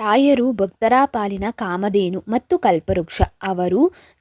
ರಾಯರು ಭಕ್ತರ ಪಾಲಿನ ಕಾಮಧೇನು ಮತ್ತು ಕಲ್ಪವೃಕ್ಷ. ಅವರು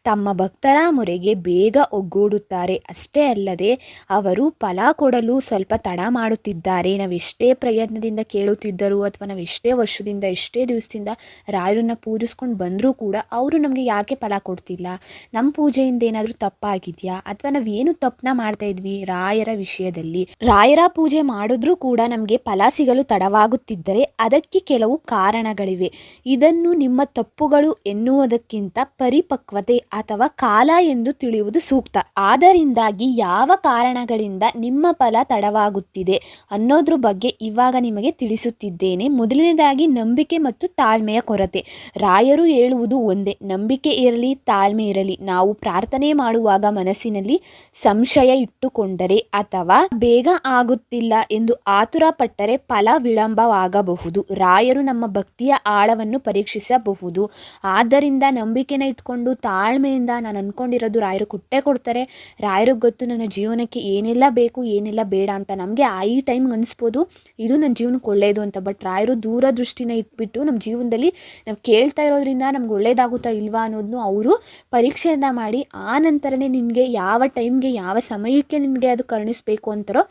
ತಮ್ಮ ಭಕ್ತರ ಮೊರೆಗೆ ಬೇಗ ಒಗ್ಗೂಡುತ್ತಾರೆ. ಅಷ್ಟೇ ಅಲ್ಲದೆ ಅವರು ಫಲ ಕೊಡಲು ಸ್ವಲ್ಪ ತಡ ಮಾಡುತ್ತಿದ್ದಾರೆ. ನಾವೆಷ್ಟೇ ಪ್ರಯತ್ನದಿಂದ ಕೇಳುತ್ತಿದ್ದರು ಅಥವಾ ನಾವು ಎಷ್ಟೇ ವರ್ಷದಿಂದ ಎಷ್ಟೇ ದಿವಸದಿಂದ ರಾಯರನ್ನು ಪೂಜಿಸ್ಕೊಂಡು ಬಂದರೂ ಕೂಡ ಅವರು ನಮಗೆ ಯಾಕೆ ಫಲ ಕೊಡ್ತಿಲ್ಲ? ನಮ್ಮ ಪೂಜೆಯಿಂದ ಏನಾದರೂ ತಪ್ಪಾಗಿದೆಯಾ? ಅಥವಾ ನಾವು ಏನು ತಪ್ಪನ್ನ ಮಾಡ್ತಾ ಇದ್ವಿ ರಾಯರ ವಿಷಯದಲ್ಲಿ? ರಾಯರ ಪೂಜೆ ಮಾಡಿದ್ರೂ ಕೂಡ ನಮಗೆ ಫಲ ಸಿಗಲು ತಡವಾಗುತ್ತಿದ್ದರೆ ಅದಕ್ಕೆ ಕೆಲವು ಕಾರಣಗಳಿವೆ. ಇದನ್ನು ನಿಮ್ಮ ತಪ್ಪುಗಳು ಎನ್ನುವುದಕ್ಕಿಂತ ಪರಿಪಕ್ವತೆ ಅಥವಾ ಕಾಲ ಎಂದು ತಿಳಿಯುವುದು ಸೂಕ್ತ. ಆದ್ದರಿಂದಾಗಿ ಯಾವ ಕಾರಣಗಳಿಂದ ನಿಮ್ಮ ಫಲ ತಡವಾಗುತ್ತಿದೆ ಅನ್ನೋದ್ರ ಬಗ್ಗೆ ಇವಾಗ ನಿಮಗೆ ತಿಳಿಸುತ್ತಿದ್ದೇನೆ. ಮೊದಲನೇದಾಗಿ ನಂಬಿಕೆ ಮತ್ತು ತಾಳ್ಮೆಯ ಕೊರತೆ. ರಾಯರು ಹೇಳುವುದು ಒಂದೇ, ನಂಬಿಕೆ ಇರಲಿ, ತಾಳ್ಮೆ ಇರಲಿ. ನಾವು ಪ್ರಾರ್ಥನೆ ಮಾಡುವಾಗ ಮನಸ್ಸಿನಲ್ಲಿ ಸಂಶಯ ಇಟ್ಟುಕೊಂಡರೆ ಅಥವಾ ಬೇಗ ಆಗುತ್ತಿಲ್ಲ ಎಂದು ಆತುರ ಪಟ್ಟರೆ ಫಲ ವಿಳಂಬವಾಗಬಹುದು. ರಾಯರು ನಮ್ಮ ಭಕ್ತಿಯ ಆಳವನ್ನು ಪರೀಕ್ಷಿಸಬಹುದು. ಆದ್ದರಿಂದ ನಂಬಿಕೆನ ಇಟ್ಕೊಂಡು ತಾಳ್ಮೆಯಿಂದ ನಾನು ಅನ್ಕೊಂಡಿರೋದು ರಾಯರು ಕೊಟ್ಟೇ ಕೊಡ್ತಾರೆ. ರಾಯರಿಗೆ ಗೊತ್ತು ನನ್ನ ಜೀವನಕ್ಕೆ ಏನೆಲ್ಲ ಬೇಕು, ಏನೆಲ್ಲ ಬೇಡ ಅಂತ ನಮಗೆ ಆ ಈ ಟೈಮ್ಗೆ ಅನಿಸ್ಬೋದು. ಇದು ನನ್ನ ಜೀವನಕ್ಕೆ ಒಳ್ಳೆಯದು ಅಂತ. ಬಟ್ ರಾಯರು ದೂರದೃಷ್ಟಿನ ಇಟ್ಬಿಟ್ಟು ನಮ್ಮ ಜೀವನದಲ್ಲಿ ನಾವು ಕೇಳ್ತಾ ಇರೋದ್ರಿಂದ ನಮ್ಗೆ ಒಳ್ಳೇದಾಗುತ್ತಾ ಇಲ್ವಾ ಅನ್ನೋದನ್ನು ಅವರು ಪರೀಕ್ಷೆಯನ್ನು ಮಾಡಿ ಆ ನಂತರನೇ ನಿನಗೆ ಯಾವ ಟೈಮ್ಗೆ ಯಾವ ಸಮಯಕ್ಕೆ ನಿನಗೆ ಅದು ಕರುಣಿಸ್ಬೇಕು ಅಂತಾರೋ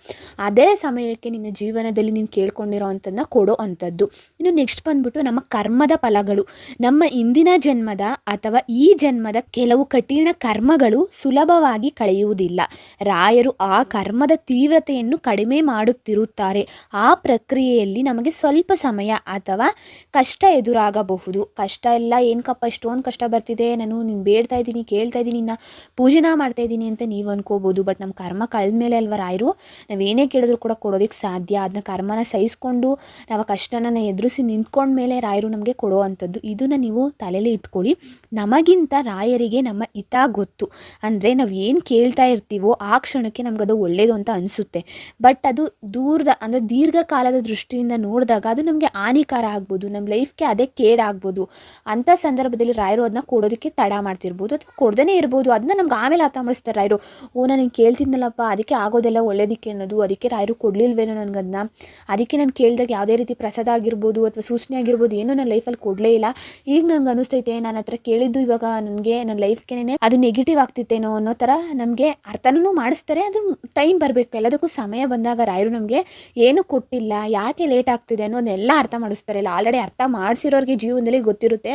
ಅದೇ ಸಮಯಕ್ಕೆ ನಿನ್ನ ಜೀವನದಲ್ಲಿ ನೀನು ಕೇಳ್ಕೊಂಡಿರೋ ಅಂಥದ್ದನ್ನ ಕೊಡೋ ಅಂಥದ್ದು. ಇನ್ನು ನೆಕ್ಸ್ಟ್ ಬಂದ್ಬಿಟ್ಟು ನಮ್ಮ ಕರ್ಮದ ಫಲಗಳು. ನಮ್ಮ ಇಂದಿನ ಜನ್ಮದ ಅಥವಾ ಈ ಜನ್ಮದ ಕೆಲವು ಕಠಿಣ ಕರ್ಮಗಳು ಸುಲಭವಾಗಿ ಕಳೆಯುವುದಿಲ್ಲ. ರಾಯರು ಆ ಕರ್ಮದ ತೀವ್ರತೆಯನ್ನು ಕಡಿಮೆ ಮಾಡುತ್ತಿರುತ್ತಾರೆ. ಆ ಪ್ರಕ್ರಿಯೆಯಲ್ಲಿ ನಮಗೆ ಸ್ವಲ್ಪ ಸಮಯ ಅಥವಾ ಕಷ್ಟ ಎದುರಾಗಬಹುದು. ಕಷ್ಟ ಎಲ್ಲ ಏನಕ್ಕಪ್ಪ ಇಷ್ಟೊಂದು ಕಷ್ಟ ಬರ್ತಿದೆ. ನಾನು ನೀನು ಬೇಡ್ತಾ ಇದ್ದೀನಿ, ಕೇಳ್ತಾ ಇದ್ದೀನಿ, ನಿನ್ನ ಪೂಜೆನ ಮಾಡ್ತಾ ಇದ್ದೀನಿ ಅಂತ ನೀವು ಅನ್ಕೋಬೋದು ಬಟ್ ನಮ್ಮ ಕರ್ಮ ಕಳೆದ ಮೇಲೆ ಅಲ್ವ ರಾಯರು? ನಾವೇನೇ ಕೇಳಿದ್ರು ಕೂಡ ಕೊಡೋದಕ್ಕೆ ಸಾಧ್ಯ. ಅದನ್ನ ಕರ್ಮನ ಸಹಿಸ್ಕೊಂಡು ನಾವು ಕಷ್ಟನ ಎದುರಿಸಿ ನಿಂತ್ಕೊಂಡ್ಮೇಲೆ ರಾಯರು ನಮಗೆ ಕೊಡೋ ಅಂಥದ್ದು. ಇದನ್ನು ನೀವು ತಲೆಯಲ್ಲಿ ಇಟ್ಕೊಳ್ಳಿ. ನಮಗಿಂತ ರಾಯರಿಗೆ ನಮ್ಮ ಹಿತ ಗೊತ್ತು. ಅಂದರೆ ನಾವು ಏನು ಕೇಳ್ತಾ ಇರ್ತೀವೋ ಆ ಕ್ಷಣಕ್ಕೆ ನಮಗದು ಒಳ್ಳೆಯದು ಅಂತ ಅನಿಸುತ್ತೆ. ಬಟ್ ಅದು ದೂರದ, ಅಂದರೆ ದೀರ್ಘಕಾಲದ ದೃಷ್ಟಿಯಿಂದ ನೋಡಿದಾಗ ಅದು ನಮಗೆ ಹಾನಿಕಾರ ಆಗ್ಬೋದು ನಮ್ಮ ಲೈಫ್ಗೆ ಅದೇ ಕೇಡಾಗ್ಬೋದು ಅಂಥ ಸಂದರ್ಭದಲ್ಲಿ ರಾಯರು ಅದನ್ನ ಕೊಡೋದಕ್ಕೆ ತಡ ಮಾಡ್ತಿರ್ಬೋದು ಅಥವಾ ಕೊಡ್ದೇ ಇರ್ಬೋದು. ಅದನ್ನ ನಮ್ಗೆ ಆಮೇಲೆ ಅರ್ಥ ಮಾಡಿಸ್ತಾರೆ ರಾಯರು, ಓ, ನಾನು ಕೇಳ್ತಿದ್ನಲ್ಲಪ್ಪ, ಅದಕ್ಕೆ ಆಗೋದೆಲ್ಲ ಒಳ್ಳೇದಕ್ಕೆ ಅನ್ನೋದು, ಅದಕ್ಕೆ ರಾಯರು ಕೊಡಲಿಲ್ವೇನೋ ನನಗದನ್ನ ಅದಕ್ಕೆ ನಾನು ಕೇಳಿದಾಗ ಯಾವುದೇ ರೀತಿ ಪ್ರಸಾದ ಆಗಿರ್ಬೋದು ಅಥವಾ ಸೂಚನೆ ಆಗಿರ್ಬೋದು, ಏನೋ ನನ್ನ ಲೈಫಲ್ಲಿ ಕೊಡಲೇ ಇಲ್ಲ. ಈಗ ನನಗೆ ಅನಿಸ್ತೈತೆ ನನ್ನ ಹತ್ರ ಕೇಳಿದ್ದು ಇವಾಗ ನನಗೆ ನನ್ನ ಲೈಫ್ಗೆ ಅದು ನೆಗೆಟಿವ್ ಆಗ್ತಿತ್ತೇನೋ ಅನ್ನೋ ತರ ನಮಗೆ ಅರ್ಥನೂ ಮಾಡಿಸ್ತಾರೆ. ಅದು ಟೈಮ್ ಬರಬೇಕು. ಎಲ್ಲದಕ್ಕೂ ಸಮಯ ಬಂದಾಗ ರಾಯರು ನಮಗೆ ಏನು ಕೊಟ್ಟಿಲ್ಲ, ಯಾಕೆ ಲೇಟ್ ಆಗ್ತಿದೆ ಅನ್ನೋದನ್ನೆಲ್ಲ ಅರ್ಥ ಮಾಡಿಸ್ತಾರೆ. ಇಲ್ಲ ಆಲ್ರೆಡಿ ಅರ್ಥ ಮಾಡಿಸಿರೋರಿಗೆ ಜೀವನದಲ್ಲಿ ಗೊತ್ತಿರುತ್ತೆ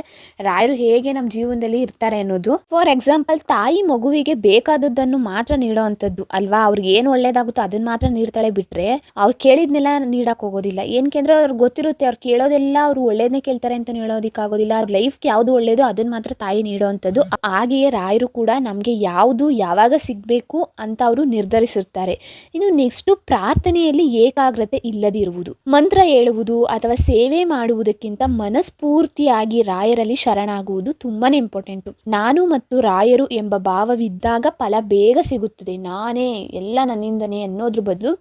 ರಾಯರು ಹೇಗೆ ನಮ್ಮ ಜೀವನದಲ್ಲಿ ಇರ್ತಾರೆ ಅನ್ನೋದು. ಫಾರ್ ಎಕ್ಸಾಂಪಲ್ ತಾಯಿ ಮಗುವಿಗೆ ಬೇಕಾದದ್ದನ್ನು ಮಾತ್ರ ನೀಡೋ ಅಂಥದ್ದು ಅಲ್ವಾ? ಅವ್ರಿಗೆ ಏನು ಒಳ್ಳೇದಾಗುತ್ತೋ ಅದನ್ನ ಮಾತ್ರ ನೀಡ್ತಾಳೆ ಬಿಟ್ರೆ ಅವ್ರು ಕೇಳಿದ್ನೆಲ್ಲ ನೀಡಕ್ ಹೋಗೋದಿಲ್ಲ. ಏನಕ್ಕೆ ಅಂದ್ರೆ ಅವ್ರಿಗೆ ಗೊತ್ತಿರುತ್ತೆ, ಅವ್ರು ಕೇಳೋದೆಲ್ಲ ಅವ್ರು ಒಳ್ಳೇದನ್ನೇ ಕೇಳ್ತಾರೆ ಅಂತ ಹೇಳೋದಕ್ಕಾಗೋದಿಲ್ಲ. ಅವ್ರ ಲೈಫ್ಗೆ ಯಾವುದು ಒಳ್ಳೇದು ಅದನ್ನ ಮಾತ್ರ ತಾಯಿ ನೀಡೋ ಅಂಥದ್ದು. ಹಾಗೆಯೇ ರಾಯರು ಕೂಡ ನಮಗೆ ಯಾವುದು ಯಾವಾಗ ಸಿಗಬೇಕು ಅಂತ ಅವರು ನಿರ್ಧರಿಸಿರ್ತಾರೆ. ಇನ್ನು ನೆಕ್ಸ್ಟು ಪ್ರಾರ್ಥನೆಯಲ್ಲಿ ಏಕಾಗ್ರತೆ ಇಲ್ಲದಿರುವುದು. ಮಂತ್ರ ಹೇಳುವುದು ಅಥವಾ ಸೇವೆ ಮಾಡುವುದಕ್ಕಿಂತ ಮನಸ್ಫೂರ್ತಿಯಾಗಿ ರಾಯರಲ್ಲಿ ಶರಣಾಗುವುದು ತುಂಬಾ ಇಂಪಾರ್ಟೆಂಟು ನಾನು ಮತ್ತು ರಾಯರು ಎಂಬ ಭಾವವಿದ್ದಾಗ ಫಲ ಬೇಗ ಸಿಗುತ್ತದೆ. ನಾನೇ ಎಲ್ಲ ನನ್ನಿಂದನೇ ಅನ್ನೋದ್ರ ಬದಲು,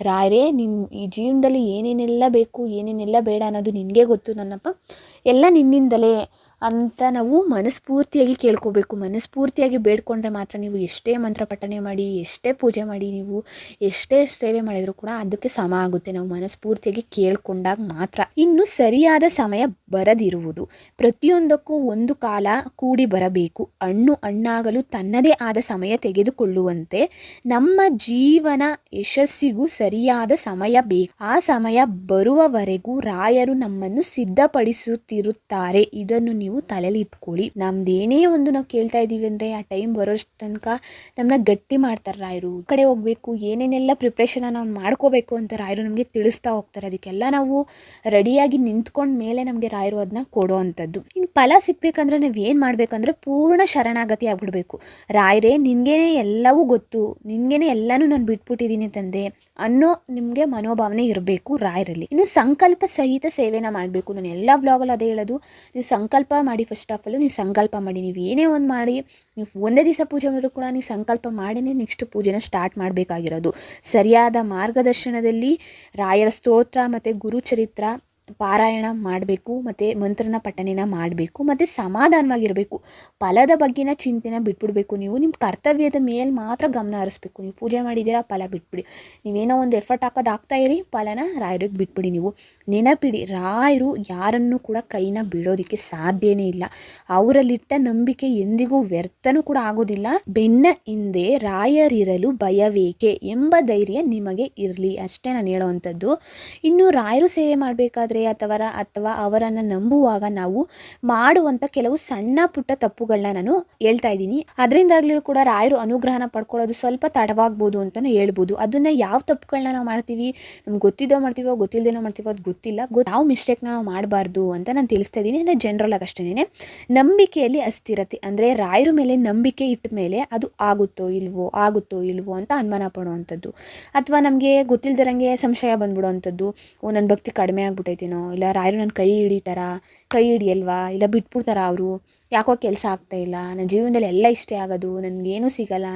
ರಾಯರೇ ನಿನ್ನ ಈ ಜೀವನದಲ್ಲಿ ಏನೇನೆಲ್ಲ ಬೇಕು, ಏನೇನೆಲ್ಲ ಬೇಡ ಅನ್ನೋದು ನಿನಗೆ ಗೊತ್ತು ನನ್ನಪ್ಪ. ಎಲ್ಲ ನಿನ್ನಿಂದಲೇ ಅಂತ ನಾವು ಮನಸ್ಫೂರ್ತಿಯಾಗಿ ಕೇಳ್ಕೋಬೇಕು. ಮನಸ್ಫೂರ್ತಿಯಾಗಿ ಬೇಡ್ಕೊಂಡ್ರೆ ಮಾತ್ರ ನೀವು ಎಷ್ಟೇ ಮಂತ್ರ ಪಠನೆ ಮಾಡಿ, ಎಷ್ಟೇ ಪೂಜೆ ಮಾಡಿ, ನೀವು ಎಷ್ಟೇ ಸೇವೆ ಮಾಡಿದರೂ ಕೂಡ ಅದಕ್ಕೆ ಸಮ ಆಗುತ್ತೆ. ನಾವು ಮನಸ್ಫೂರ್ತಿಯಾಗಿ ಕೇಳ್ಕೊಂಡಾಗ ಮಾತ್ರ. ಇನ್ನು ಸರಿಯಾದ ಸಮಯ ಬರದಿರುವುದು. ಪ್ರತಿಯೊಂದಕ್ಕೂ ಒಂದು ಕಾಲ ಕೂಡಿ ಬರಬೇಕು. ಹಣ್ಣು ಹಣ್ಣಾಗಲು ತನ್ನದೇ ಆದ ಸಮಯ ತೆಗೆದುಕೊಳ್ಳುವಂತೆ ನಮ್ಮ ಜೀವನ ಯಶಸ್ಸಿಗೂ ಸರಿಯಾದ ಸಮಯ ಬೇಕು. ಆ ಸಮಯ ಬರುವವರೆಗೂ ರಾಯರು ನಮ್ಮನ್ನು ಸಿದ್ಧಪಡಿಸುತ್ತಿರುತ್ತಾರೆ. ಇದನ್ನು ನೀವು ತಲೆಯಲ್ಲಿ ಇಟ್ಕೊಳ್ಳಿ. ಏನೇ ಒಂದು ನಾವು ಕೇಳ್ತಾ ಇದ್ದೀವಿ ಅಂದರೆ ಆ ಟೈಮ್ ಬರೋಷ್ಟು ತನಕ ನಮ್ಮನ್ನ ಗಟ್ಟಿ ಮಾಡ್ತಾರೆ ರಾಯರು. ಕಡೆ ಹೋಗಬೇಕು, ಏನೇನೆಲ್ಲ ಪ್ರಿಪ್ರೇಷನ್ ನಾವು ಮಾಡ್ಕೋಬೇಕು ಅಂತ ರಾಯರು ನಮಗೆ ತಿಳಿಸ್ತಾ ಹೋಗ್ತಾರೆ. ಅದಕ್ಕೆಲ್ಲ ನಾವು ರೆಡಿಯಾಗಿ ನಿಂತ್ಕೊಂಡ ಮೇಲೆ ನಮಗೆ ರಾಯರು ಅದನ್ನ ಕೊಡೋ ಅಂಥದ್ದು. ಇನ್ನು ಫಲ ಸಿಗ್ಬೇಕಂದ್ರೆ ನಾವು ಏನು ಮಾಡಬೇಕಂದ್ರೆ ಪೂರ್ಣ ಶರಣಾಗತಿ ಆಗ್ಬಿಡ್ಬೇಕು. ರಾಯರೇ, ನಿನಗೇನೆ ಎಲ್ಲವೂ ಗೊತ್ತು. ನಿನಗೇನೆ ಎಲ್ಲನೂ ನಾನು ಬಿಟ್ಬಿಟ್ಟಿದ್ದೀನಿ ತಂದೆ ಅನ್ನೋ ನಿಮಗೆ ಮನೋಭಾವನೆ ಇರಬೇಕು ರಾಯರಲ್ಲಿ. ಇನ್ನು ಸಂಕಲ್ಪ ಸಹಿತ ಸೇವೆನ ಮಾಡಬೇಕು. ನಾನು ಎಲ್ಲ ವ್ಲಾಗಲ್ಲಿ ಅದೇ ಹೇಳೋದು. ನೀವು ಸಂಕಲ್ಪ ಮಾಡಿ ಫಸ್ಟ್ ಆಫ್ ಆಲು ನೀವು ಸಂಕಲ್ಪ ಮಾಡಿ, ನೀವು ಏನೇ ಒಂದು ಮಾಡಿ, ನೀವು ಒಂದೇ ದಿವಸ ಪೂಜೆ ಮಾಡಿದ್ರು ಕೂಡ ನೀವು ಸಂಕಲ್ಪ ಮಾಡಿನೇ ನೆಕ್ಸ್ಟ್ ಪೂಜೆನ ಸ್ಟಾರ್ಟ್ ಮಾಡಬೇಕಾಗಿರೋದು. ಸರಿಯಾದ ಮಾರ್ಗದರ್ಶನದಲ್ಲಿ ರಾಯರ ಸ್ತೋತ್ರ ಮತ್ತು ಗುರುಚರಿತ್ರ ಪಾರಾಯಣ ಮಾಡಬೇಕು, ಮತ್ತು ಮಂತ್ರನ ಪಠಣೆನ ಮಾಡಬೇಕು, ಮತ್ತು ಸಮಾಧಾನವಾಗಿರಬೇಕು. ಫಲದ ಬಗ್ಗೆನ ಚಿಂತೆನ ಬಿಟ್ಬಿಡಬೇಕು ನೀವು. ನಿಮ್ಮ ಕರ್ತವ್ಯದ ಮೇಲೆ ಮಾತ್ರ ಗಮನ ಹರಿಸ್ಬೇಕು. ನೀವು ಪೂಜೆ ಮಾಡಿದ್ದೀರಾ, ಫಲ ಬಿಟ್ಬಿಡಿ. ನೀವೇನೋ ಒಂದು ಎಫರ್ಟ್ ಹಾಕೋದು ಆಗ್ತಾ ಇರಿ, ಫಲನ ರಾಯರಿಗೆ ಬಿಟ್ಬಿಡಿ ನೀವು. ನೆನಪಿಡಿ, ರಾಯರು ಯಾರನ್ನು ಕೂಡ ಕೈನ ಬಿಡೋದಕ್ಕೆ ಸಾಧ್ಯನೇ ಇಲ್ಲ. ಅವರಲ್ಲಿಟ್ಟ ನಂಬಿಕೆ ಎಂದಿಗೂ ವ್ಯರ್ಥನೂ ಕೂಡ ಆಗೋದಿಲ್ಲ. ಬೆನ್ನ ಹಿಂದೆ ರಾಯರಿರಲು ಭಯವೇಕೆ ಎಂಬ ಧೈರ್ಯ ನಿಮಗೆ ಇರಲಿ. ಅಷ್ಟೇ ನಾನು ಹೇಳೋವಂಥದ್ದು. ಇನ್ನು ರಾಯರು ಸೇವೆ ಮಾಡಬೇಕಾದ್ರೆ ಅಥವಾ ಅಥವಾ ಅವರನ್ನು ನಂಬುವಾಗ ನಾವು ಮಾಡುವಂಥ ಕೆಲವು ಸಣ್ಣ ಪುಟ್ಟ ತಪ್ಪುಗಳನ್ನ ನಾನು ಹೇಳ್ತಾ ಇದ್ದೀನಿ. ಅದರಿಂದಾಗ್ಲೂ ಕೂಡ ರಾಯರು ಅನುಗ್ರಹನ ಪಡ್ಕೊಳ್ಳೋದು ಸ್ವಲ್ಪ ತಡವಾಗ್ಬೋದು ಅಂತಲೂ ಹೇಳ್ಬೋದು. ಅದನ್ನು ಯಾವ ತಪ್ಪುಗಳನ್ನ ನಾವು ಮಾಡ್ತೀವಿ? ನಮ್ಗೆ ಗೊತ್ತಿದ್ದೋ ಮಾಡ್ತೀವೋ ಗೊತ್ತಿಲ್ಲದೇನೋ ಮಾಡ್ತೀವೋ ಅದು ಗೊತ್ತಿಲ್ಲ. ಗೊತ್ತು ಯಾವ ಮಿಸ್ಟೇಕ್ನ ನಾವು ಮಾಡಬಾರ್ದು ಅಂತ ನಾನು ತಿಳಿಸ್ತಾ ಇದ್ದೀನಿ. ಅಂದರೆ ಜನರಲ್ ಆಗಿ ಅಷ್ಟೇ ನಂಬಿಕೆಯಲ್ಲಿ ಅಸ್ಥಿರತೆ, ಅಂದರೆ ರಾಯರ ಮೇಲೆ ನಂಬಿಕೆ ಇಟ್ಟ ಮೇಲೆ ಅದು ಆಗುತ್ತೋ ಇಲ್ವೋ ಆಗುತ್ತೋ ಇಲ್ವೋ ಅಂತ ಅನುಮಾನ ಪಡುವಂಥದ್ದು. ಅಥವಾ ನಮಗೆ ಗೊತ್ತಿಲ್ದಿರಂಗೆ ಸಂಶಯ ಬಂದ್ಬಿಡೋವಂಥದ್ದು ಓ ನನ್ನ ಭಕ್ತಿ ಕಡಿಮೆ ಆಗ್ಬಿಟ್ಟೈತೇನೋ ಇಲ್ಲ ರಾಯರು ನನ್ನ ಕೈ ಹಿಡಿತಾರ? ಕೈ ಹಿಡಿಯಲ್ವಾ? ಇಲ್ಲ ಬಿಟ್ಬಿಡ್ತಾರ ಅವರು? ಯಾಕೋ ಕೆಲಸ ಆಗ್ತಾ ಇಲ್ಲ. ನನ್ನ ಜೀವನದಲ್ಲಿ ಎಲ್ಲ ಇಷ್ಟ ಆಗೋದು. ನನಗೇನೂ ಸಿಗಲ್ಲ.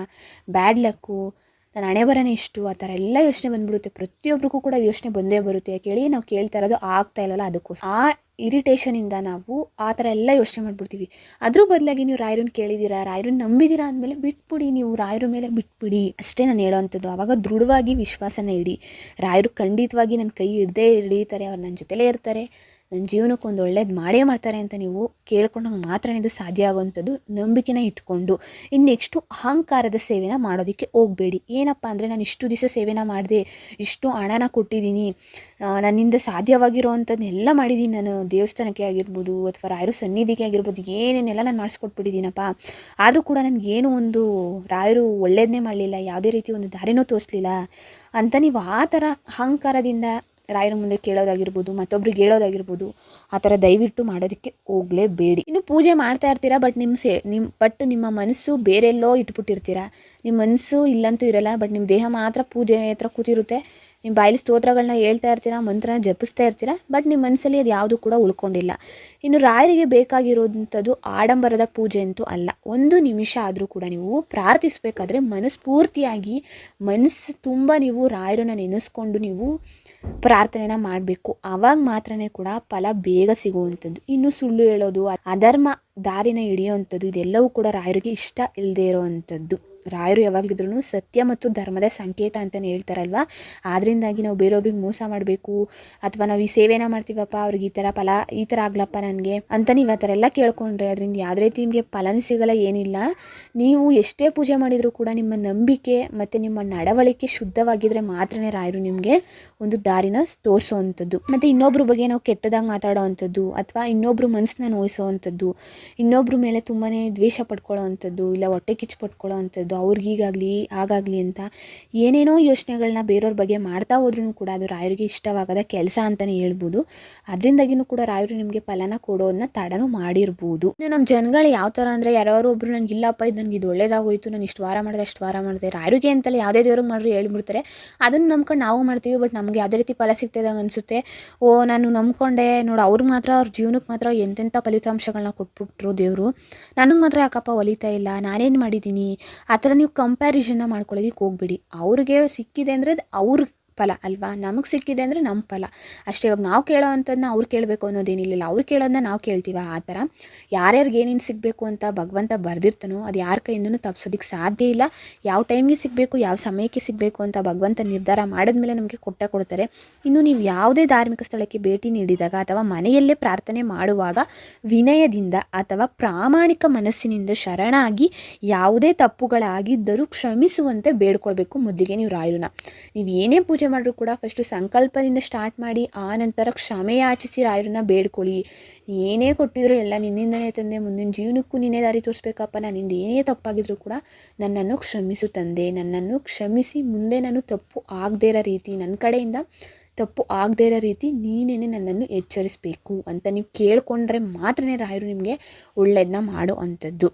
Bad luck. ನನ್ನ ಹಣೆ ಬರನೇ ಇಷ್ಟು. ಆ ಥರ ಎಲ್ಲ ಯೋಚನೆ ಬಂದ್ಬಿಡುತ್ತೆ. ಪ್ರತಿಯೊಬ್ಬರಿಗೂ ಕೂಡ ಯೋಚನೆ ಬಂದೇ ಬರುತ್ತೆ. ಕೇಳಿ ನಾವು ಕೇಳ್ತಾ ಇರೋದು ಆಗ್ತಾ ಇಲ್ಲಲ್ಲ ಅದಕ್ಕೋಸ್ಕರ. ಆ ಇರಿಟೇಷನಿಂದ ನಾವು ಆ ಥರ ಎಲ್ಲ ಯೋಚನೆ ಮಾಡಿಬಿಡ್ತೀವಿ. ಅದ್ರ ಬದಲಾಗಿ ನೀವು ರಾಯರನ್ನ ಕೇಳಿದ್ದೀರಾ, ರಾಯರನ್ನ ನಂಬಿದ್ದೀರಾ ಅಂದಮೇಲೆ ಬಿಟ್ಬಿಡಿ ನೀವು, ರಾಯರ ಮೇಲೆ ಬಿಟ್ಬಿಡಿ. ಅಷ್ಟೇ ನಾನು ಹೇಳೋವಂಥದ್ದು. ಆವಾಗ ದೃಢವಾಗಿ ವಿಶ್ವಾಸನ ಇಡಿ. ರಾಯರು ಖಂಡಿತವಾಗಿ ನನ್ನ ಕೈ ಹಿಡ್ದೇ ಹಿಡಿತಾರೆ, ಅವ್ರು ನನ್ನ ಜೊತೆಲೇ ಇರ್ತಾರೆ. ನನ್ನ ಜೀವನಕ್ಕೆ ಒಂದು ಒಳ್ಳೇದು ಮಾಡೇ ಮಾಡ್ತಾರೆ ಅಂತ ನೀವು ಕೇಳ್ಕೊಂಡಾಗ ಮಾತ್ರ ಇದು ಸಾಧ್ಯ ಆಗುವಂಥದ್ದು ನಂಬಿಕೆನ ಇಟ್ಕೊಂಡು. ಇನ್ನು ನೆಕ್ಸ್ಟು ಅಹಂಕಾರದ ಸೇವೆನ ಮಾಡೋದಕ್ಕೆ ಹೋಗಬೇಡಿ. ಏನಪ್ಪ ಅಂದರೆ ನಾನು ಇಷ್ಟು ದಿವಸ ಸೇವೆನ ಮಾಡಿದೆ, ಇಷ್ಟು ಹಣನ ಕೊಟ್ಟಿದ್ದೀನಿ ನನ್ನಿಂದ ಸಾಧ್ಯವಾಗಿರೋ ಸಾಧ್ಯವಾಗಿರೋವಂಥದ್ದನ್ನೆಲ್ಲ ಮಾಡಿದ್ದೀನಿ. ನಾನು ದೇವಸ್ಥಾನಕ್ಕೆ ಆಗಿರ್ಬೋದು ಅಥವಾ ರಾಯರು ಸನ್ನಿಧಿಗೆ ಆಗಿರ್ಬೋದು ಏನೇನೆಲ್ಲ ನಾನು ಮಾಡಿಸ್ಕೊಟ್ಬಿಟ್ಟಿದ್ದೀನಪ್ಪ. ಆದರೂ ಕೂಡ ನನಗೇನು ಒಂದು ರಾಯರು ಒಳ್ಳೇದನ್ನೇ ಮಾಡಲಿಲ್ಲ, ಯಾವುದೇ ರೀತಿ ಒಂದು ದಾರಿನೂ ತೋರಿಸ್ಲಿಲ್ಲ ಅಂತ ನೀವು ಆ ಥರ ಅಹಂಕಾರದಿಂದ ರಾಯರ ಮುಂದೆ ಕೇಳೋದಾಗಿರ್ಬೋದು, ಮತ್ತೊಬ್ರಿಗೆ ಹೇಳೋದಾಗಿರ್ಬೋದು, ಆ ಥರ ದಯವಿಟ್ಟು ಮಾಡೋದಕ್ಕೆ ಹೋಗಲೇಬೇಡಿ. ಇನ್ನು ಪೂಜೆ ಮಾಡ್ತಾ ಇರ್ತೀರಾ ಬಟ್ ನಿಮ್ಮ ಸೇ ನಿಮ್ಮ ಬಟ್ ನಿಮ್ಮ ಮನಸ್ಸು ಬೇರೆಲ್ಲೋ ಇಟ್ಬಿಟ್ಟಿರ್ತೀರ? ನಿಮ್ಮ ಮನಸ್ಸು ಇಲ್ಲಂತೂ ಇರಲ್ಲ ಬಟ್ ನಿಮ್ಮ ದೇಹ ಮಾತ್ರ ಪೂಜೆ ಹತ್ರ ಕೂತಿರುತ್ತೆ. ನಿಮ್ಮ ಬಾಯಲ್ಲಿ ಸ್ತೋತ್ರಗಳನ್ನ ಹೇಳ್ತಾ ಇರ್ತೀರಾ, ಮಂತ್ರನ ಜಪಿಸ್ತಾ ಇರ್ತೀರಾ, ಬಟ್ ನಿಮ್ಮ ಮನಸ್ಸಲ್ಲಿ ಅದು ಯಾವುದು ಕೂಡ ಉಳ್ಕೊಂಡಿಲ್ಲ. ಇನ್ನು ರಾಯರಿಗೆ ಬೇಕಾಗಿರೋಂಥದ್ದು ಆಡಂಬರದ ಪೂಜೆ ಅಂತೂ ಅಲ್ಲ. ಒಂದು ನಿಮಿಷ ಆದರೂ ಕೂಡ ನೀವು ಪ್ರಾರ್ಥಿಸಬೇಕಾದ್ರೆ ಮನಸ್ಫೂರ್ತಿಯಾಗಿ ಮನಸ್ಸು ತುಂಬ ನೀವು ರಾಯರನ್ನ ನೆನೆಸ್ಕೊಂಡು ನೀವು ಪ್ರಾರ್ಥನೆನ ಮಾಡಬೇಕು. ಆವಾಗ ಮಾತ್ರನೇ ಕೂಡ ಫಲ ಬೇಗ ಸಿಗುವಂಥದ್ದು. ಇನ್ನು ಸುಳ್ಳು ಹೇಳೋದು, ಅಧರ್ಮ ದಾರಿನ ಹಿಡಿಯುವಂಥದ್ದು, ಇದೆಲ್ಲವೂ ಕೂಡ ರಾಯರಿಗೆ ಇಷ್ಟ ಇಲ್ಲದೇ ಇರೋವಂಥದ್ದು. ರಾಯರು ಯಾವಾಗಲಿದ್ರು ಸತ್ಯ ಮತ್ತು ಧರ್ಮದ ಸಂಕೇತ ಅಂತಲೇ ಹೇಳ್ತಾರಲ್ವ? ಆದ್ದರಿಂದಾಗಿ ನಾವು ಬೇರೊಬ್ರಿಗೆ ಮೋಸ ಮಾಡಬೇಕು, ಅಥವಾ ನಾವು ಈ ಸೇವೆನ ಮಾಡ್ತೀವಪ್ಪ, ಅವ್ರಿಗೆ ಈ ಥರ ಫಲ, ಈ ಥರ ಆಗ್ಲಪ್ಪ ನನಗೆ ಅಂತ ನೀವು ಆ ಥರ ಎಲ್ಲ ಕೇಳ್ಕೊಂಡ್ರೆ ಅದರಿಂದ ಯಾವುದೇ ರೀತಿ ನಿಮಗೆ ಫಲನೂ ಸಿಗಲ್ಲ, ಏನಿಲ್ಲ. ನೀವು ಎಷ್ಟೇ ಪೂಜೆ ಮಾಡಿದರೂ ಕೂಡ ನಿಮ್ಮ ನಂಬಿಕೆ ಮತ್ತು ನಿಮ್ಮ ನಡವಳಿಕೆ ಶುದ್ಧವಾಗಿದ್ದರೆ ಮಾತ್ರನೇ ರಾಯರು ನಿಮಗೆ ಒಂದು ದಾರಿನ ತೋರಿಸೋವಂಥದ್ದು. ಮತ್ತು ಇನ್ನೊಬ್ರ ಬಗ್ಗೆ ನಾವು ಕೆಟ್ಟದಾಗಿ ಮಾತಾಡೋ ಅಂಥದ್ದು ಅಥವಾ ಇನ್ನೊಬ್ಬರು ಮನಸ್ಸನ್ನ ನೋಯಿಸೋವಂಥದ್ದು, ಇನ್ನೊಬ್ರ ಮೇಲೆ ತುಂಬಾ ದ್ವೇಷ ಪಡ್ಕೊಳ್ಳೋ ಅಂಥದ್ದು ಇಲ್ಲ ಹೊಟ್ಟೆ ಕಿಚ್ಚು ಪಡ್ಕೊಳ್ಳೋ ಅಂಥದ್ದು ಅವ್ರಿಗೀಗಾಗಲಿ ಹಾಗಾಗಲಿ ಅಂತ ಏನೇನೋ ಯೋಚನೆಗಳನ್ನ ಬೇರೆಯವ್ರ ಬಗ್ಗೆ ಮಾಡ್ತಾ ಹೋದ್ರೂ ಕೂಡ ಅದು ರಾಯರಿಗೆ ಇಷ್ಟವಾಗದ ಕೆಲಸ ಅಂತಲೇ ಹೇಳ್ಬೋದು. ಅದರಿಂದಾಗಿನೂ ಕೂಡ ರಾಯರು ನಿಮಗೆ ಫಲನ ಕೊಡೋದನ್ನ ತಡನು ಮಾಡಿರ್ಬೋದು. ಇನ್ನು ನಮ್ಮ ಜನಗಳು ಯಾವ ಥರ ಅಂದರೆ ಯಾರ್ಯಾರು ಒಬ್ರು ನನಗೆ ಇಲ್ಲಪ್ಪ, ಇದು ನನಗೆ ಇದು ಒಳ್ಳೇದಾಗೋಯ್ತು ನಾನು ಇಷ್ಟು ವಾರ ಮಾಡಿದೆ, ಅಷ್ಟು ವಾರ ಮಾಡಿದೆ, ರಾಯರಿಗೆ ಅಂತಲೇ ಯಾವುದೇ ದೇವ್ರಿಗೆ ಮಾಡಿದ್ರು ಹೇಳ್ಬಿಡ್ತಾರೆ. ಅದನ್ನು ನಂಬ್ಕೊಂಡು ನಾವು ಮಾಡ್ತೀವಿ, ಬಟ್ ನಮಗೆ ಯಾವುದೇ ರೀತಿ ಫಲ ಸಿಗ್ತದಾಗ ಅನಿಸುತ್ತೆ. ಓ, ನಾನು ನಂಬ್ಕೊಂಡೆ, ನೋಡು ಅವ್ರಿಗೆ ಮಾತ್ರ, ಅವ್ರ ಜೀವನಕ್ಕೆ ಮಾತ್ರ ಎಂತೆಂಥ ಫಲಿತಾಂಶಗಳನ್ನ ಕೊಟ್ಬಿಟ್ರು ದೇವರು. ನನಗೆ ಮಾತ್ರ ಯಾಕಪ್ಪ ಒಲಿತಾ ಇಲ್ಲ, ನಾನೇನು ಮಾಡಿದ್ದೀನಿ? ಆ ಥರ ನೀವು ಕಂಪ್ಯಾರಿಸನ್ನ ಮಾಡ್ಕೊಳ್ಳೋದಕ್ಕೆ ಹೋಗ್ಬೇಡಿ. ಅವ್ರಿಗೆ ಸಿಕ್ಕಿದೆ ಅಂದರೆ ಅದು ಅವ್ರ ಫಲ ಅಲ್ವಾ? ನಮಗೆ ಸಿಕ್ಕಿದೆ ಅಂದರೆ ನಮ್ಮ ಫಲ. ಅಷ್ಟೇ, ಇವಾಗ ನಾವು ಕೇಳೋ ಅಂಥದ್ದನ್ನ ಅವ್ರು ಕೇಳಬೇಕು ಅನ್ನೋದೇನಿಲ್ಲ ಅವ್ರು ಕೇಳೋದನ್ನ ನಾವು ಕೇಳ್ತೀವ? ಆ ಥರ. ಯಾರ್ಯಾರಿಗೆ ಏನೇನು ಸಿಗಬೇಕು ಅಂತ ಭಗವಂತ ಬರೆದಿರ್ತಾನೋ, ಅದು ಯಾರ ಕೈಯಿಂದನೂ ತಪ್ಸೋದಕ್ಕೆ ಸಾಧ್ಯ ಇಲ್ಲ. ಯಾವ ಟೈಮ್ಗೆ ಸಿಗಬೇಕು, ಯಾವ ಸಮಯಕ್ಕೆ ಸಿಗಬೇಕು ಅಂತ ಭಗವಂತ ನಿರ್ಧಾರ ಮಾಡಿದ್ಮೇಲೆ ನಮಗೆ ಕೊಟ್ಟೆ ಕೊಡ್ತಾರೆ. ಇನ್ನು ನೀವು ಯಾವುದೇ ಧಾರ್ಮಿಕ ಸ್ಥಳಕ್ಕೆ ಭೇಟಿ ನೀಡಿದಾಗ ಅಥವಾ ಮನೆಯಲ್ಲೇ ಪ್ರಾರ್ಥನೆ ಮಾಡುವಾಗ ವಿನಯದಿಂದ ಅಥವಾ ಪ್ರಾಮಾಣಿಕ ಮನಸ್ಸಿನಿಂದ ಶರಣಾಗಿ ಯಾವುದೇ ತಪ್ಪುಗಳಾಗಿದ್ದರೂ ಕ್ಷಮಿಸುವಂತೆ ಬೇಡ್ಕೊಳ್ಬೇಕು ಮೊದಲಿಗೆ ನೀವು ರಾಯರನ್ನ ನೀವು ಏನೇ ಪೂಜೆ ಮಾಡಿದ್ರು ಕೂಡ ಫಸ್ಟು ಸಂಕಲ್ಪದಿಂದ ಸ್ಟಾರ್ಟ್ ಮಾಡಿ, ಆ ನಂತರ ಕ್ಷಮೆ ಯಾಚಿಸಿ ರಾಯರನ್ನ ಬೇಡ್ಕೊಳ್ಳಿ. ಏನೇ ಕೊಟ್ಟಿದ್ರು ಎಲ್ಲ ನಿನ್ನಿಂದನೇ ತಂದೆ, ಮುಂದಿನ ಜೀವನಕ್ಕೂ ನಿನ್ನೇ ದಾರಿ ತೋರಿಸ್ಬೇಕಪ್ಪ. ನನ್ನಿಂದ ಏನೇ ತಪ್ಪಾಗಿದ್ರು ಕೂಡ ನನ್ನನ್ನು ಕ್ಷಮಿಸು ತಂದೆ. ನನ್ನನ್ನು ಕ್ಷಮಿಸಿ ಮುಂದೆ ನಾನು ತಪ್ಪು ಆಗದೇ ಇರೋ ರೀತಿ ನನ್ನ ಕಡೆಯಿಂದ ತಪ್ಪು ಆಗದೇ ಇರೋ ರೀತಿ ನೀನೇನೆ ನನ್ನನ್ನು ಎಚ್ಚರಿಸಬೇಕು ಅಂತ ನೀವು ಕೇಳಿಕೊಂಡ್ರೆ ಮಾತ್ರನೇ ರಾಯರು ನಿಮಗೆ ಒಳ್ಳೆಯದನ್ನ ಮಾಡೋ ಅಂಥದ್ದು.